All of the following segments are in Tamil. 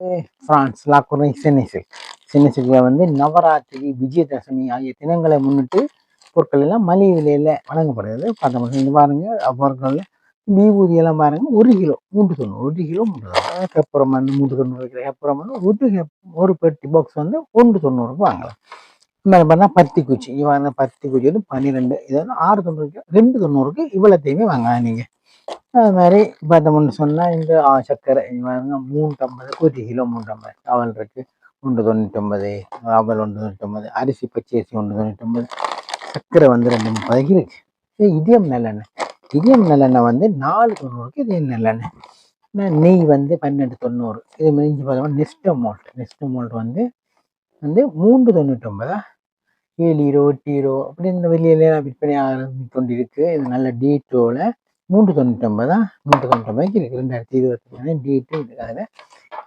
பிரான்ஸ் லாக்குரை சென்னைசில் சென்னைசில் வந்து நவராத்திரி விஜயதசமி ஆகிய தினங்களை முன்னிட்டு பொருட்கள் எல்லாம் மலிவு விலையில் வழங்கப்படுகிறது. பார்த்தோம்னா பாருங்கள் பாருங்க. பொருட்கள் விபூதி பாருங்க. ஒரு கிலோ மூன்று தொண்ணூறு ஒரு கிலோ மூன்று தொண்ணூறு கப்புறம் வந்து மூன்று தொண்ணூறு கிலோ அப்புறம் வந்து ஒரு ஒரு பெட்டி பாக்ஸ் வந்து ஒன்று தொண்ணூறுக்கு வாங்கலாம். இந்த மாதிரி பண்ணால் பருத்தி குச்சி. இவன் பத்தி பருத்தி குச்சி வந்து பன்னிரெண்டு இது வந்து ஆறு தொண்ணூறுக்கு ரெண்டு தொண்ணூறுக்கு இவ்வளோத்தையுமே வாங்கலாம் நீங்கள் அது மாதிரி பார்த்தோம்னு சொன்னால் இந்த ஆ, சர்க்கரை இது பாருங்க மூன்றம்பது ஒரு கிலோ மூன்றம்பது அவல் இருக்கு. ஒன்று தொண்ணூற்றொம்பது அவல் ஒன்று தொண்ணூற்றொம்பது அரிசி பச்சை அரிசி ஒன்று தொண்ணூற்றொம்பது சர்க்கரை வந்து ரெண்டு முப்பதுக்கு இருக்கு. இதயம் இடியம் நல்லெண்ணெய் இடியம் நல்லெண்ணெய் வந்து நாலு தொண்ணூறுக்கு இதயம் நல்லெண்ணெய் நெய் வந்து பன்னெண்டு தொண்ணூறு இது மிஞ்சி பார்த்தோம்னா நெஸ்டோ மோல்ட் நெஸ்டோ மோல்ட் வந்து வந்து மூன்று தொண்ணூற்றொம்பதா? ஏழு ஹீரோ எட்டு அப்படி இந்த வெளியில விற்பனை ஆரம்பித்து கொண்டு இருக்குது இது நல்ல டீட்டோவில் மூன்று தொண்ணூற்றொம்பதா மூன்று தொண்ணூற்றொம்பதுக்கு இருக்குது ரெண்டாயிரத்தி இருபத்தி டீட்டு இருக்குது அதில்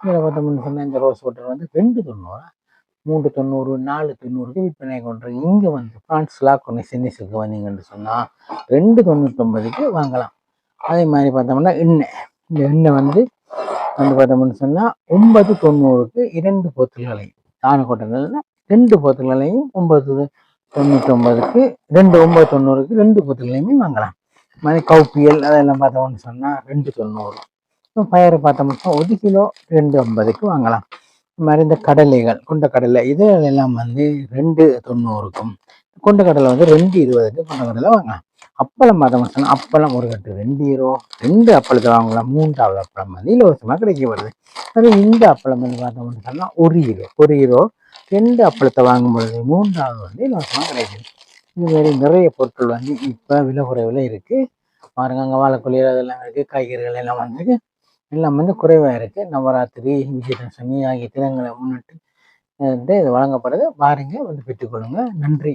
இதில் பார்த்தோம்னு சொன்னால் இந்த ரோஸ் வாட்டர் வந்து ரெண்டு தொண்ணூறா? மூன்று தொண்ணூறு நாலு தொண்ணூறுக்கு விற்பனை கொண்டு இங்கே வந்து ஃப்ரான்ஸ் லாக் சென்னிஸுக்கு வந்தீங்கன்னு சொன்னால் ரெண்டு தொண்ணூற்றொம்பதுக்கு வாங்கலாம். அதே மாதிரி பார்த்தோம்னா எண்ணெய். இந்த எண்ணெய் வந்து வந்து பார்த்தோம்னு சொன்னால் ஒன்பது தொண்ணூறுக்கு இரண்டு போத்தல்களை தானக்கோட்டங்களில் ரெண்டு போத்தல்களையும் ஒன்பது தொண்ணூற்றொம்பதுக்கு ரெண்டு ஒன்பது தொண்ணூறுக்கு ரெண்டு போத்தல்களையுமே வாங்கலாம். மாதிரி கவுப்பியல் அதெல்லாம் பார்த்தோம்னு சொன்னால் ரெண்டு தொண்ணூறு இப்போ பயறு பார்த்தோம்னா ஒரு கிலோ ரெண்டு ஐம்பதுக்கு வாங்கலாம். இது மாதிரி இந்த கடலைகள் கொண்ட கடலை இதெல்லாம் எல்லாம் வந்து ரெண்டு தொண்ணூறுக்கும். கொண்ட கடலை வந்து ரெண்டு இருபதுக்கு கொண்ட கடலை வாங்கலாம். அப்பளம் பார்த்தோம்னு சொன்னால் அப்பளம் ஒரு கட்டு ரெண்டு ஈரோ ரெண்டு அப்பளத்தை வாங்கலாம். மூன்றாவது அப்பளம் வந்து இலவசமாக கிடைக்க வருது அது இந்த அப்பளம் வந்து பார்த்தோம்னு சொன்னால் ஒரு ஈரோ ஒரு ஈரோ ரெண்டு அப்பளத்தை வாங்கும் பொழுது மூன்றாவது வந்து இலவசமாக கிடைக்குது. இந்த மாதிரி நிறைய பொருட்கள் வந்து இப்போ விலை குறைவில் இருக்குது பாருங்க அங்கே வாழைக்குள்ளியல் அதெல்லாம் இருக்குது காய்கறிகள் எல்லாம் வந்திருக்கு. எல்லாம் வந்து குறைவாக இருக்குது நவராத்திரி விஜயதசமி ஆகிய தினங்களை முன்னிட்டு வந்து இது வழங்கப்படுது. பாருங்க வந்து பெற்றுக்கொள்ளுங்கள் நன்றி.